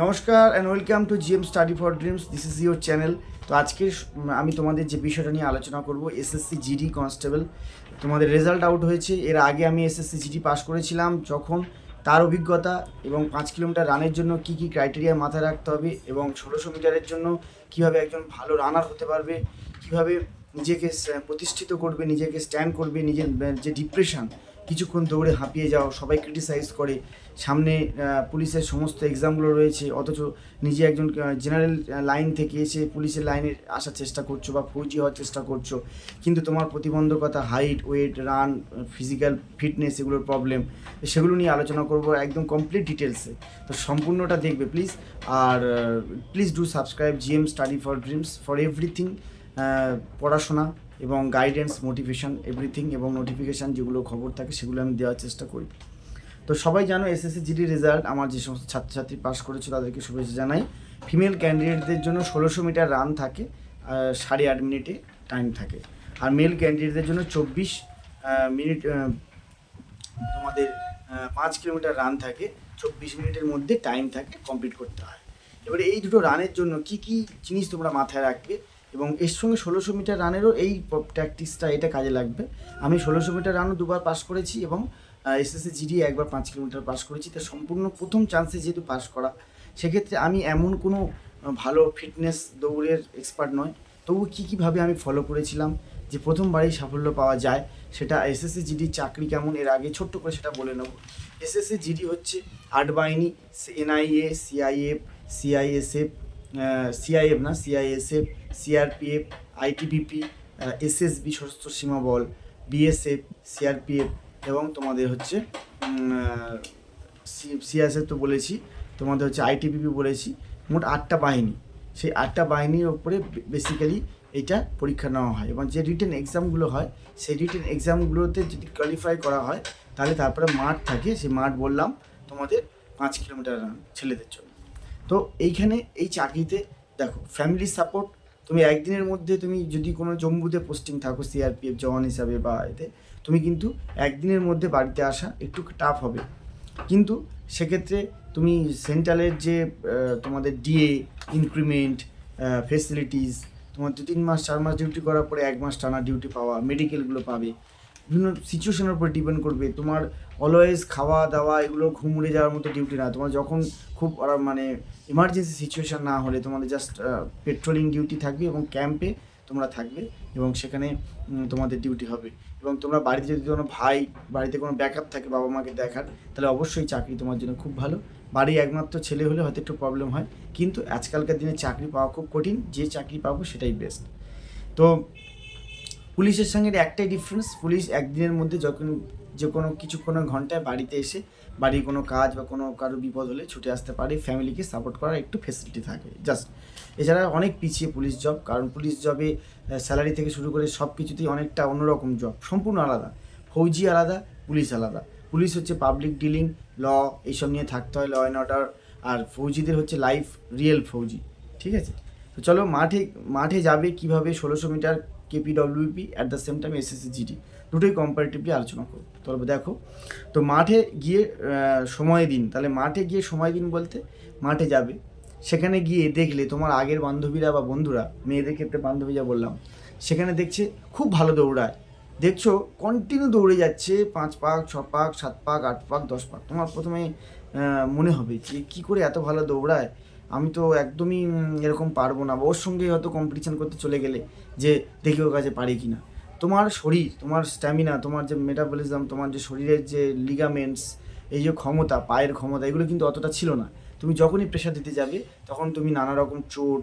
নমস্কার and welcome to GM study for dreams this is your channel তো আজকে আমি তোমাদের যে বিষয়টা নিয়ে আলোচনা করব এসএসসি জিডি কনস্টেবল তোমাদের রেজাল্ট আউট হয়েছে। এর আগে আমি এসএসসি জিডি পাস করেছিলাম যখন তার অভিজ্ঞতা এবং পাঁচ কিলোমিটার রানের জন্য কি কি ক্রাইটেরিয়া মাথায় রাখতে হবে এবং ষোলোশো মিটারের জন্য কীভাবে একজন ভালো রানার হতে পারবে, কীভাবে নিজেকে প্রতিষ্ঠিত করবে, নিজেকে স্ট্যান্ড করবে, নিজের, যে ডিপ্রেশন কিছুক্ষণ দৌড়ে হাঁপিয়ে যাও, সবাই ক্রিটিসাইজ করে। সামনে পুলিশের সমস্ত এক্সামগুলো রয়েছে, অথচ নিজে একজন জেনারেল লাইন থেকে এসে পুলিশের লাইনে আসার চেষ্টা করছ বা ফৌজি হওয়ার চেষ্টা করছ। কিন্তু তোমার প্রতিবন্ধকতা height weight run physical fitness এগুলোর প্রবলেম সেগুলো নিয়ে আলোচনা করব একদম কমপ্লিট ডিটেলসে তো সম্পূর্ণটা দেখবে please R please do subscribe GM study for dreams for everything পড়াশোনা এবং গাইডেন্স মোটিভেশন এভরিথিং এবং নোটিফিকেশান যেগুলো খবর থাকে সেগুলো আমি দেওয়ার চেষ্টা করি। তো সবাই জানো এসএসসি জিডি রেজাল্ট আমার যে সমস্ত ছাত্রছাত্রী পাস করেছে তাদেরকে শুভেচ্ছা জানাই। ফিমেল ক্যান্ডিডেটদের জন্য ষোলোশো মিটার রান থাকে সাড়ে আট মিনিটে টাইম থাকে। আর মেল ক্যান্ডিডেটদের জন্য চব্বিশ মিনিট তোমাদের পাঁচ কিলোমিটার রান থাকে, চব্বিশ মিনিটের মধ্যে টাইম থাকে কমপ্লিট করতে হয়। এবারে এই দুটো রানের জন্য কি কি জিনিস তোমরা মাথায় রাখবে? এবং এর সঙ্গে ষোলোশো মিটার রানেরও এই প্র্যাকটিসটা এটা কাজে লাগবে। আমি ষোলোশো মিটার রানও দুবার পাস করেছি এবং এসএসসি জিডি একবার পাঁচ কিলোমিটার পাস করেছি। তা সম্পূর্ণ প্রথম চান্সে যেহেতু পাস করা, সেক্ষেত্রে আমি এমন কোনো ভালো ফিটনেস দৌড়ের এক্সপার্ট নয় তবু কী কীভাবে আমি ফলো করেছিলাম, যে প্রথমবারেই সাফল্য পাওয়া যায়, সেটা এসএসসি জিডি চাকরি কেমন, এর আগে ছোট্ট করে সেটা বলে নেব। এসএসসি জিডি হচ্ছে আট বাহিনী এনআইএ সিআইএফ সিআইএসএফ সিআইএফ না CISF CRPF ITBP SSB Sashastra Seema Bal BSF CRPF এবং তোমাদের হচ্ছে সিআইএসএফ তো বলেছি, তোমাদের হচ্ছে আইটিবিপি বলেছি, মোট আটটা বাহিনী। সেই আটটা বাহিনীর ওপরে বেসিক্যালি এটা পরীক্ষা নেওয়া হয় এবং যে রিটেন এক্সামগুলো হয়, সেই রিটেন এক্সামগুলোতে যদি কোয়ালিফাই করা হয়, তাহলে তারপরে মাঠ থাকে, সেই মাঠ বললাম তোমাদের পাঁচ কিলোমিটার রান ছেলেদের জন্য। তো এইখানে এই চাকরিতে দেখো ফ্যামিলি সাপোর্ট তুমি একদিনের মধ্যে তুমি যদি কোনো জম্মুতে পোস্টিং থাকো সিআরপিএফ জওয়ান হিসাবে বা এতে, তুমি কিন্তু একদিনের মধ্যে বাড়িতে আসা একটু টাফ হবে। কিন্তু সেক্ষেত্রে তুমি সেন্ট্রালের যে তোমাদের ডিএ ইনক্রিমেন্ট ফেসিলিটিস তোমার দু তিন মাস, চার মাস ডিউটি করার পরে এক মাস টানা ডিউটি পাওয়া মেডিকেলগুলো পাবে। বিভিন্ন সিচুয়েশনের উপর ডিপেন্ড করবে। তোমার অলওয়েজ খাওয়া দাওয়া এগুলো ঘুমড়ে যাওয়ার মতো ডিউটি না। তোমার যখন খুব মানে ইমার্জেন্সি সিচুয়েশান না হলে তোমাদের জাস্ট পেট্রোলিং ডিউটি থাকবে এবং ক্যাম্পে তোমরা থাকবে এবং সেখানে তোমাদের ডিউটি হবে। এবং তোমরা বাড়িতে যদি কোনো ভাই, বাড়িতে কোনো ব্যাকআপ থাকে বাবা মাকে দেখার, তাহলে অবশ্যই চাকরি তোমার জন্য খুব ভালো। বাড়ি একমাত্র ছেলে হলে হয়তো একটু প্রবলেম হয়। কিন্তু আজকালকার দিনে চাকরি পাওয়া খুব কঠিন। যে চাকরি পাবো সেটাই বেস্ট তো পুলিশের সঙ্গে একটাই ডিফারেন্স পুলিশ একদিনের মধ্যে যখন যে কোনো কিছুক্ষণ ঘন্টায় বাড়িতে এসে বাড়ির কোনো কাজ বা কোনো কারও বিপদ হলে ছুটে আসতে পারে ফ্যামিলিকে সাপোর্ট করার একটু ফেসিলিটি থাকে জাস্ট এছাড়া অনেক পিছিয়ে পুলিশ জব কারণ পুলিশ জবে স্যালারি থেকে শুরু করে সব কিছুতেই অনেকটা অন্যরকম জব সম্পূর্ণ আলাদা। ফৌজি আলাদা, পুলিশ আলাদা। পুলিশ হচ্ছে পাবলিক ডিলিং ল এইসব নিয়ে থাকতে হয় ল অ্যান্ড অর্ডার আর ফৌজিদের হচ্ছে লাইফ রিয়েল ফৌজি, ঠিক আছে? তো চলো মাঠে মাঠে যাবে কীভাবে ষোলোশো metre KPWP at the same time SSC GD দুটোই কম্পারেটিভলি আলোচনা করব। তবে দেখো, তো মাঠে গিয়ে সময় দিন। তাহলে মাঠে গিয়ে সময় দিন বলতে, মাঠে যাবে। সেখানে গিয়ে দেখলে তোমার আগের বান্ধবীরা বা বন্ধুরা, মেয়েদের ক্ষেত্রে বান্ধবী যা বললাম, সেখানে দেখছে খুব ভালো দৌড়ায়। দেখছ কন্টিনিউ দৌড়ে যাচ্ছে, পাঁচ পাক, ছ পাক, সাত পাক, আট পাক, দশ পাক। তোমার প্রথমে মনে হবে যে কী করে এত ভালো দৌড়ায় আমি তো একদমই এরকম পারব না। বা ওর সঙ্গে হয়তো কম্পিটিশান করতে চলে গেলে যে দেখি ওর কাছে পারি কি না তোমার শরীর, তোমার স্ট্যামিনা তোমার যে মেটাবলিজম তোমার যে শরীরের যে লিগামেন্টস এই যে ক্ষমতা, পায়ের ক্ষমতা, এগুলো কিন্তু অতটা ছিল না। তুমি যখনই প্রেশার দিতে যাবে, তখন তুমি নানা রকম চোট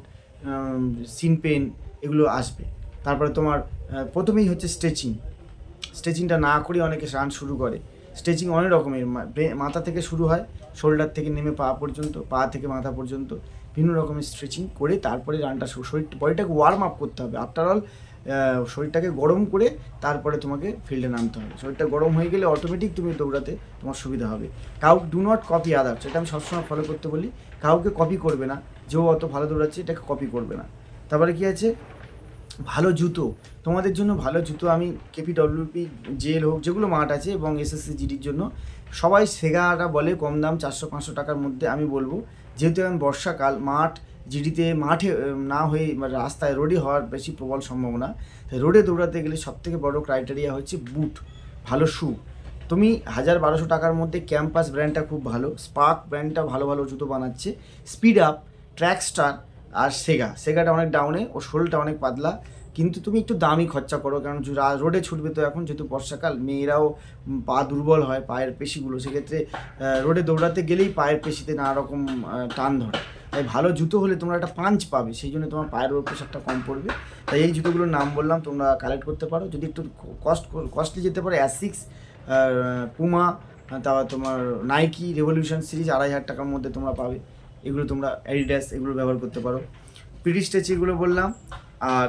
সিন পেন এগুলো আসবে। তারপরে তোমার প্রথমেই হচ্ছে স্ট্রেচিং স্ট্রেচিংটা না করে অনেকে রান শুরু করে। স্ট্রেচিং অনেক রকমের মাথা থেকে শুরু হয়, শোল্ডার থেকে নেমে পা পর্যন্ত, পা থেকে মাথা পর্যন্ত বিভিন্ন রকমের স্ট্রেচিং করে তারপরে রানটা শুরু শরীর বডিটাকে ওয়ার্ম আপ করতে হবে। আফটার অল শরীরটাকে গরম করে তারপরে তোমাকে ফিল্ডে নামতে হবে। শরীরটা গরম হয়ে গেলে অটোমেটিক তুমি দৌড়াতে তোমার সুবিধা হবে। কাউ ডু নট কপি আদার্স এটা আমি সবসময় ফলো করতে বলি। কাউকে কপি করবে না। যে ও অত ভালো দৌড়াচ্ছে, এটাকে কপি করবে না। তারপরে কি আছে? ভালো জুতো, তোমাদের জন্য ভালো জুতো আমি কেপিডব্লিউপি জেল হোক, যেগুলো মাঠ আছে এবং এসএসসি জিডির জন্য, সবাই সেগাটা বলে কম দাম চারশো পাঁচশো টাকার মধ্যে আমি বলব। যেহেতু এখন বর্ষাকাল, মাঠ জিডিতে মাঠে না হয়ে রাস্তায় রোডে হওয়ার বেশি প্রবল সম্ভাবনা। তাই রোডে দৌড়াতে গেলে সবথেকে বড় ক্রাইটেরিয়া হচ্ছে বুট ভালো শু তুমি হাজার বারোশো টাকার মধ্যে ক্যাম্পাস ব্র্যান্ডটা খুব ভালো স্পার্ক ব্র্যান্ডটা ভালো ভালো জুতো বানাচ্ছে। স্পিড আপ ট্র্যাক স্টার আর সেগা, সেগাটা অনেক ডাউনে ও শোলটা অনেক পাতলা। কিন্তু তুমি একটু দামি খরচা করো, কারণ রোডে ছুটবে তো এখন, যেহেতু বর্ষাকাল, মেয়েরাও পা দুর্বল হয় পায়ের পেশিগুলো, সেক্ষেত্রে রোডে দৌড়াতে গেলেই পায়ের পেশিতে নানা রকম টান ধরে। তাই ভালো জুতো হলে তোমরা একটা পাঞ্চ পাবে, সেই জন্য তোমার পায়ের ওপর প্রেশারটা কম পড়বে। তাই এই জুতোগুলোর নাম বললাম, তোমরা কালেক্ট করতে পারো। যদি একটু কস্ট কস্টলি যেতে পারো অ্যাসিক্স পুমা তারপর তোমার নাইকি রেভলিউশন সিরিজ আড়াই হাজার টাকার মধ্যে তোমরা পাবে। এগুলো তোমরা অ্যাডিডাস এগুলো ব্যবহার করতে পারো। পিডি স্ট্রেচ এগুলো বললাম, আর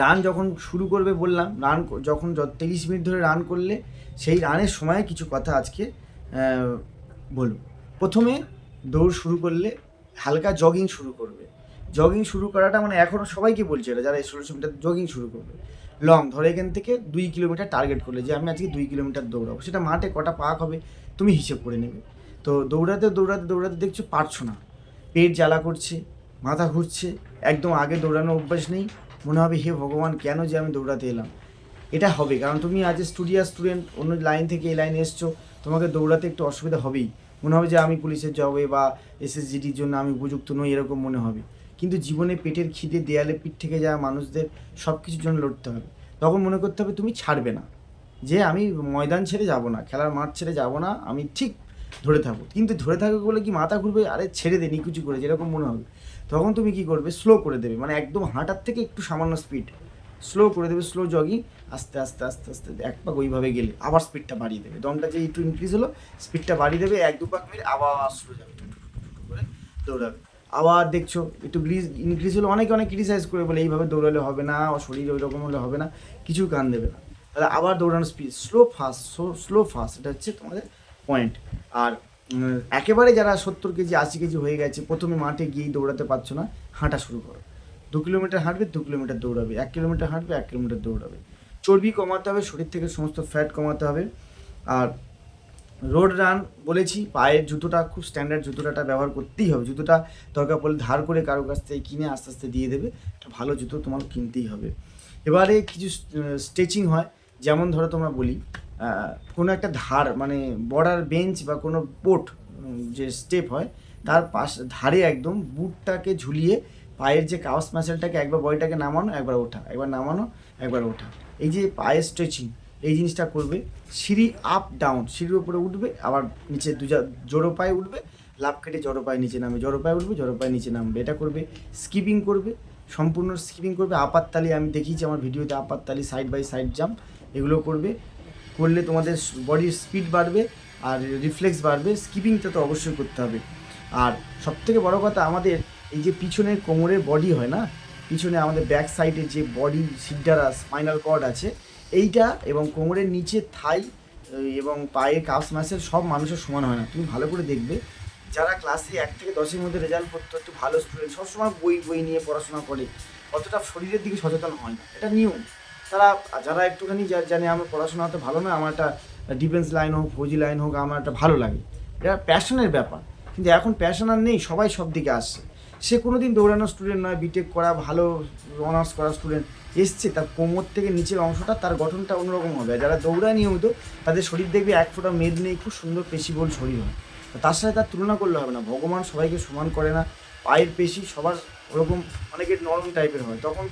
রান যখন শুরু করবে বললাম রান যখন তেইশ মিনিট ধরে রান করলে সেই রানের সময় কিছু কথা আজকে বলব। প্রথমে দৌড় শুরু করলে হালকা জগিং শুরু করবে। জগিং শুরু করাটা মানে এখনও সবাইকে বলছে এটা, যারা ষোলোশো মিটার জগিং শুরু করবে। লং ধরে এখান থেকে দুই কিলোমিটার টার্গেট করলে, যে আমি আজকে দুই কিলোমিটার দৌড়াবো, সেটা মাঠে কটা পাক হবে তুমি হিসেব করে নেবে। তো দৌড়াতে দৌড়াতে দৌড়াতে দেখছ পারছ না। পেট জ্বালা করছে, মাথা ঘুরছে, একদম আগে দৌড়ানো অভ্যাস নেই। মনে হবে হে ভগবান, কেন যে আমি দৌড়াতে এলাম? এটা হবে, কারণ তুমি আজ স্টুডিয়াস স্টুডেন্ট অন্য লাইন থেকে এই লাইনে এসছো, তোমাকে দৌড়াতে একটু অসুবিধা হবেই। মনে হবে যে আমি পুলিশের জবে বা এসএসজিডির জন্য আমি উপযুক্ত নই, এরকম মনে হবে। কিন্তু জীবনে পেটের খিদে, দেয়ালে পিঠ থেকে যাওয়া মানুষদের সব কিছুর জন্য লড়তে হবে। তখন মনে করতে হবে তুমি ছাড়বে না। যে আমি ময়দান ছেড়ে যাব না, খেলার মাঠ ছেড়ে যাব না, আমি ঠিক ধরে থাকব কিন্তু ধরে থাকবে বলে কি মাথা ঘুরবে? আরে ছেড়ে দে, নিকুচি করে, যেরকম মনে হবে। তখন তুমি কি করবে? স্লো করে দেবে। মানে একদম হাঁটার থেকে একটু সামান্য স্পিড স্লো করে দেবে স্লো জগিং আস্তে আস্তে আস্তে আস্তে, এক পাক ওইভাবে গেলে আবার স্পিডটা বাড়িয়ে দেবে। দমটা যে একটু ইনক্রিজ হলো স্পিডটা বাড়িয়ে দেবে, এক, দু পাক মিনিট আবার স্লো যাবে। করে দৌড়াবে। আবার দেখছ, একটু গ্রিজ ইনক্রিজ হলো, অনেকে অনেক ক্রিটিসাইজ করে বলে, এইভাবে দৌড়ালে হবে না ও শরীর ওই রকম হলে হবে না। কিছু কান দেবে না। তাহলে আবার দৌড়ানোর speed slow fast slow fast এটা হচ্ছে তোমাদের পয়েন্ট আর একেবারে যারা সত্তর কেজি, আশি কেজি হয়ে গেছে, প্রথমে মাঠে গিয়েই দৌড়াতে পারছ না, হাঁটা শুরু করো। দু কিলোমিটার হাঁটবে, দু কিলোমিটার দৌড়াবে। এক কিলোমিটার হাঁটবে, এক কিলোমিটার দৌড়াবে। চর্বি কমাতে হবে, শরীর থেকে সমস্ত ফ্যাট কমাতে হবে। আর রোড রান বলেছি, পায়ের জুতোটা, খুব স্ট্যান্ডার্ড জুতোটা ব্যবহার করতেই হবে। জুতোটা দরকার পড়লে ধার করে কারও কাছ থেকে কিনে আস্তে আস্তে দিয়ে দেবে। একটা ভালো জুতো তোমার কিনতেই হবে। এবারে কিছু স্ট্রেচিং হয়। যেমন ধরো তোমরা বলি কোনো একটা ধার মানে বর্ডার বেঞ্চ বা কোনো পোট যে স্টেপ হয়, তার পাশ, ধারে একদম বুটটাকে ঝুলিয়ে পায়ের যে কাউস মাসেলটাকে একবার বডিটাকে নামানো, একবার ওঠা, একবার নামানো, একবার ওঠা। এই যে পায়ের স্ট্রেচিং এই জিনিসটা করবে, সিঁড়ি আপ ডাউন সিঁড়ির উপরে উঠবে, আবার নিচে দুজা জোড়ো পায়ে উঠবে লাভ কেটে জড়ো পায়ে নিচে নামবে, জড়ো পায়ে উঠবে, জড়ো পায়ে নিচে নামবে। এটা করবে স্কিপিং করবে, সম্পূর্ণ স্কিপিং করবে, আপাততালি, আমি দেখিয়েছি আমার ভিডিওতে আপাততালি সাইড বাই সাইড জাম্প এগুলো করবে। করলে তোমাদের বডির স্পিড বাড়বে আর রিফ্লেক্স বাড়বে স্কিপিংটা তো অবশ্যই করতে হবে। আর সবথেকে বড় কথা আমাদের এই যে পিছনের কোমরের বডি হয় না, পিছনে আমাদের ব্যাক সাইডে যে বডি সিডারা স্পাইনাল কর্ড আছে, এইটা এবং কোমরের নিচে থাই এবং পায়ের কাফ মাসেল সব মানুষের সমান হয় না। তুমি ভালো করে দেখবে, যারা ক্লাসে এক থেকে দশের মধ্যে রেজাল্ট করতো, একটু ভালো স্টুডেন্ট সবসময় বই বই নিয়ে পড়াশোনা করে, অতটা শরীরের দিকে সচেতন হয় না। এটা নিয়ম। তারা যারা একটুখানি জানে আমার পড়াশোনা হতে ভালো না, আমার একটা ডিফেন্স লাইন হোক, ফৌজি লাইন হোক, আমার একটা ভালো লাগে। এটা প্যাশনের ব্যাপার। কিন্তু এখন প্যাশন আর নেই, সবাই সব দিকে আসছে। সে কোনো দিন দৌড়ানো স্টুডেন্ট নয় বিটেক করা, ভালো অনার্স করা স্টুডেন্ট এসছে, তার কোমর থেকে নিচের অংশটা, তার গঠনটা অন্যরকম হবে। যারা দৌড়ায় নিয়মিত, তাদের শরীর দেখবে এক ফোঁটা মেদ নেই, খুব সুন্দর পেশিবল শরীর হয় তার সাথে তার তুলনা করলে হবে না। ভগবান সবাইকে সমান করে না। পায়ের পেশি সবার ওরকম অনেকের নরম টাইপের হয়। তখন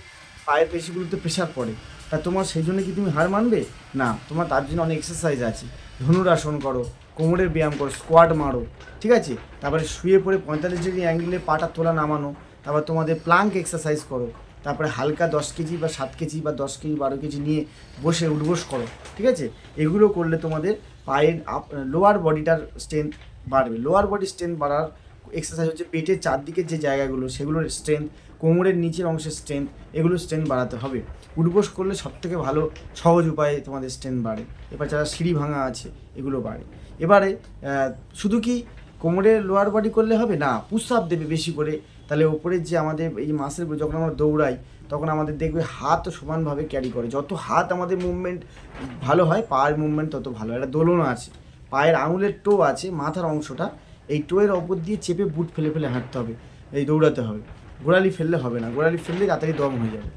পায়ের পেশিগুলোতে প্রেশার পড়ে। তা তোমার সেই জন্য কি তুমি হার মানবে? না, তোমার তার জন্য অনেক এক্সারসাইজ আছে। ধনুরাসন করো, কোমরের ব্যায়াম করো স্কোয়াড মারো, ঠিক আছে? তারপরে শুয়ে পড়ে পঁয়তাল্লিশ ডিগ্রি অ্যাঙ্গেলে পাটা তোলা নামানো, তারপর তোমাদের প্লাঙ্ক এক্সারসাইজ করো, তারপরে হালকা দশ কেজি বা সাত কেজি বা দশ কেজি, বারো কেজি নিয়ে বসে উঠবোস করো, ঠিক আছে? এগুলো করলে তোমাদের পায়ের আপ লোয়ার বডিটার স্ট্রেংথ বাড়বে। লোয়ার বডি স্ট্রেংথ বাড়ার এক্সারসাইজ হচ্ছে পেটের চারদিকের যে জায়গাগুলো, সেগুলোর স্ট্রেংথ কোমরের নিচের অংশের স্ট্রেংথ এগুলো স্ট্রেংথ বাড়াতে হবে। উঠবোস করলে সব থেকে ভালো, সহজ উপায়ে তোমাদের স্ট্রেংথ বাড়ে। এবার যারা সিঁড়ি ভাঙা আছে, এগুলো বাড়ে। এবারে শুধু কি কোমরের লোয়ার বডি করলে হবে? না পুশ দেবে বেশি করে। তাহলে ওপরের যে আমাদের এই মাসের যখন আমরা দৌড়াই, তখন আমাদের দেখবে হাত সমানভাবে ক্যারি করে। যত হাত আমাদের মুভমেন্ট ভালো হয়, পায়ের মুভমেন্ট তত ভালো। একটা দোলনা আছে। পায়ের আঙুলের টো আছে, মাথার অংশটা। এই টোয়ের ওপর দিয়ে চেপে বুট ফেলে ফেলে হাঁটতে হবে। এই দৌড়াতে হবে। গোড়ালি ফেললে হবে না। গোড়ালি ফেললে তাড়াতাড়ি দম হয়ে যাবে।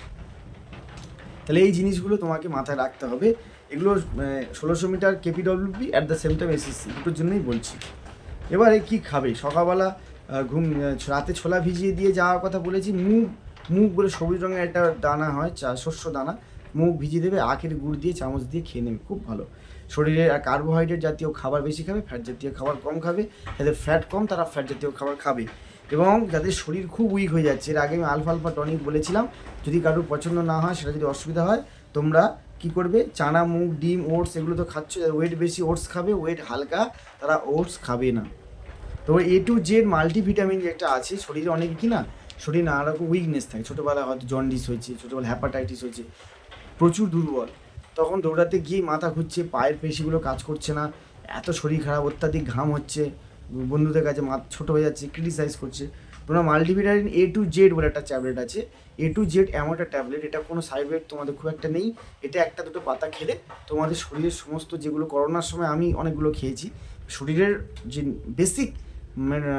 তাহলে এই জিনিসগুলো তোমাকে মাথায় রাখতে হবে। এগুলো ষোলোশো metre KPWP at the same time SSC দুটোর জন্যই বলছি। এবারে কি খাবে? সকালবেলা ঘুম রাতে ছোলা ভিজিয়ে দিয়ে যাওয়ার কথা বলেছি মুগ মুগ বলে সবুজ রঙের একটা দানা হয়, চা, শস্য দানা মুগ ভিজিয়ে দেবে, আখের গুড় দিয়ে, চামচ দিয়ে খেয়ে নেবে, খুব ভালো। শরীরে কার্বোহাইড্রেট জাতীয় খাবার বেশি খাবে ফ্যাট জাতীয় খাবার কম খাবে যাদের ফ্যাট কম, তারা ফ্যাট জাতীয় খাবার খাবে। এবং যাদের শরীর খুব উইক হয়ে যাচ্ছে। এর আগে আমি আলফা আলফা টনিক বলেছিলাম, যদি কারোর পছন্দ না হয়, সেটা যদি অসুবিধা হয়, তোমরা কি করবে? চানা, মুগ, ডিম, ওটস এগুলো তো খাচ্ছ ওয়েট বেশি, ওটস খাবে ওয়েট হালকা, তারা ওটস খাবে না। তবে এ টু জেড মাল্টিভিটামিন যেটা আছে, শরীরে অনেক কি না, শরীরে নানা রকম উইকনেস থাকে। ছোটোবেলায় হয়তো জন্ডিস হয়েছে, ছোটোবেলায় হ্যাপাটাইটিস হয়েছে, প্রচুর দুর্বল। তখন দৌড়াতে গিয়ে মাথা ঘুরছে, পায়ের পেশিগুলো কাজ করছে না, এত শরীর খারাপ, অত্যাধিক ঘাম হচ্ছে। বন্ধুদের কাছে মাথা ছোটো হয়ে যাচ্ছে ক্রিটিসাইজ করছে। তোমরা মাল্টিভিটামিন এ টু জেড বলে একটা ট্যাবলেট আছে। এ টু জেড এমন একটা ট্যাবলেট এটা কোনো সাইড এফেক্ট তোমাদের খুব একটা নেই। এটা একটা দুটো পাতা খেলে তোমাদের শরীরের সমস্ত যেগুলো করোনার সময় আমি অনেকগুলো খেয়েছি, শরীরের যে বেসিক মানে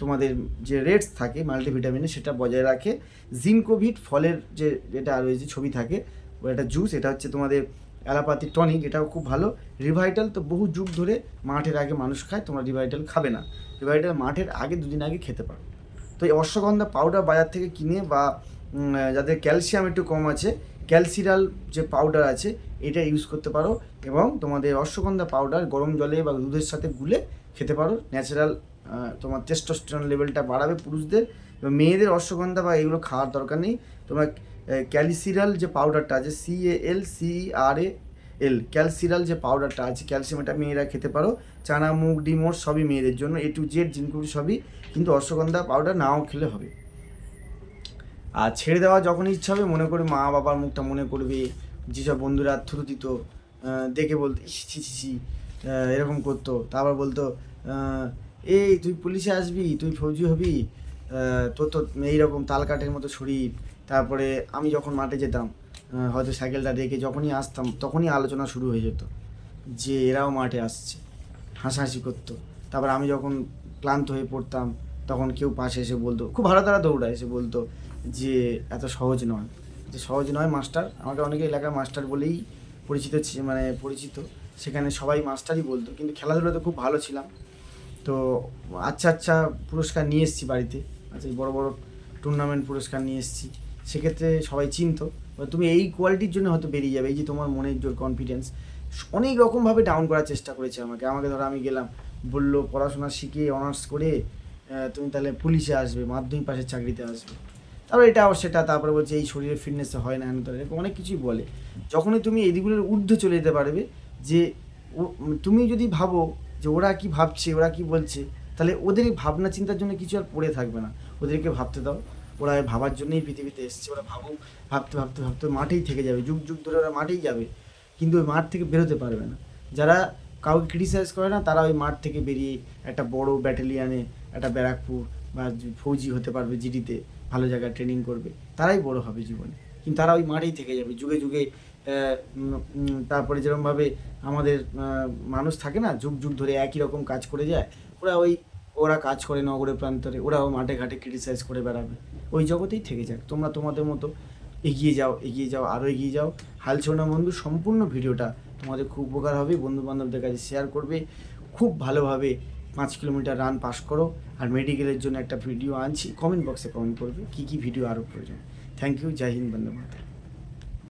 তোমাদের যে রেটস থাকে মাল্টিভিটামিনে সেটা বজায় রাখে। জিনকোভিড ফলের যে, যেটা রয়েছে, ছবি থাকে একটা জুস এটা হচ্ছে তোমাদের অ্যালাপাতি টনিক এটাও খুব ভালো। রিভাইটাল তো বহু যুগ ধরে মাঠের আগে মানুষ খায়, তোমরা রিভাইটাল খাবে না। রিভাইটাল মাঠের আগে দুদিন আগে খেতে পারো। তো এই অশ্বগন্ধা পাউডার বাজার থেকে কিনে বা যাদের ক্যালসিয়াম একটু কম আছে ক্যালসিরাল যে পাউডার আছে, এটা ইউজ করতে পারো এবং তোমাদের অশ্বগন্ধা পাউডার গরম জলে বা দুধের সাথে গুলে খেতে পারো। ন্যাচারাল তোমার টেস্টোস্টেরন লেভেলটা বাড়াবে পুরুষদের। মেয়েদের অশ্বগন্ধা বা এগুলো খাওয়ার দরকার নেই। তোমরা ক্যালসিরাল যে পাউডারটা আছে সি এ এল সি আর এ এল ক্যালসিরাল যে পাউডারটা আছে, ক্যালসিয়াম এটা মেয়েরা খেতে পারো, চানা, মুগ, ডিম, ওটস সবই মেয়েদের জন্য এ টু জেড জিনকুড়ি সবই, কিন্তু অশ্বগন্ধা পাউডার নাও খেলে হবে। আর ছেড়ে দেওয়া যখন ইচ্ছা হবে, মনে করে মা বাবার মুখটা মনে করবে, যেসব বন্ধুরা থুতু দিত দেখে বলতো ছি ছি এরকম করতো। তারপর বলতো এই তুই পুলিশে আসবি, তুই ফৌজি হবি তোর তো এইরকম তালকাঠের মতো শরীর তারপরে আমি যখন মাঠে যেতাম হয়তো সাইকেলটা রেখে যখনই আসতাম, তখনই আলোচনা শুরু হয়ে যেত যে এরাও মাঠে আসছে, হাসাহাসি করতো। তারপর আমি যখন ক্লান্ত হয়ে পড়তাম, তখন কেউ পাশে এসে বলতো, খুব ভালো তারা দৌড়ায় এসে বলতো যে, এত সহজ নয়। যে সহজ নয় মাস্টার, আমাকে অনেকে এলাকার মাস্টার বলেই পরিচিত মানে পরিচিত, সেখানে সবাই মাস্টারই বলতো, কিন্তু খেলাধুলাতে খুব ভালো ছিলাম। তো আচ্ছা আচ্ছা পুরস্কার নিয়ে এসেছি বাড়িতে আচ্ছা বড় বড় টুর্নামেন্ট পুরস্কার নিয়ে এসেছি। সেক্ষেত্রে সবাই চিনতো। তুমি এই কোয়ালিটির জন্য হয়তো বেরিয়ে যাবে এই যে তোমার মনের জোর কনফিডেন্স অনেক রকমভাবে ডাউন করার চেষ্টা করেছে আমাকে। আমাকে ধরো আমি গেলাম বলল পড়াশোনা শিখে অনার্স করে তুমি তাহলে পুলিশে আসবে মাধ্যমিক পাশের চাকরিতে আসবে। তারপর এটা সেটা তারপরে বলছে এই শরীরের ফিটনেসে হয় না হেন তেন, এরকম অনেক কিছুই বলে। যখনই তুমি এদিকগুলোর ঊর্ধ্বে চলে যেতে পারবে যে ও- তুমি যদি ভাবো যে ওরা কি ভাবছে ওরা কি বলছে তাহলে ওদের এই ভাবনা চিন্তার জন্য কিছু আর পড়ে থাকবে না। ওদেরকে ভাবতে দাও। ওরা ভাবার জন্যই পৃথিবীতে এসছে, ওরা ভাবুক, ভাবতে ভাবতে ভাবতে মাঠেই থেকে যাবে, যুগ যুগ ধরে ওরা মাঠেই যাবে, কিন্তু ওই মাঠ থেকে বেরোতে পারবে না। যারা কাউকে ক্রিটিসাইজ করে না, তারা ওই মাঠ থেকে বেরিয়ে একটা বড় ব্যাটালিয়ানে একটা ব্যারাকপুর বা ফৌজি হতে পারবে জিডিতে, ভালো জায়গায় ট্রেনিং করবে, তারাই বড় হবে জীবনে। কিন্তু তারা ওই মাঠেই থেকে যাবে, যুগে যুগে তারপরে যেরকমভাবে আমাদের মানুষ থাকে না, যুগ যুগ ধরে একই রকম কাজ করে যায়, ওরা ওই ওরা কাজ করে নগরে প্রান্তরে, ওরাও মাঠে ঘাটে ক্রিটিসাইজ করে বেড়াবে। ওই জগতেই থেকে যাক, তোমরা তোমাদের মতো এগিয়ে যাও এগিয়ে যাও আরও এগিয়ে যাও। হাল ছোড়ো বন্ধু, সম্পূর্ণ ভিডিওটা তোমাদের খুব উপকার হবে বন্ধু বান্ধবদের কাছে শেয়ার করবে, খুব ভালোভাবে পাঁচ কিলোমিটার রান পাস করো, আর মেডিকেলের জন্য একটা ভিডিও আনছি কমেন্ট বক্সে কমেন্ট করবে, কী কী ভিডিও আরও প্রয়োজন। থ্যাংক ইউ জয় হিন্দ বন্দে মাতা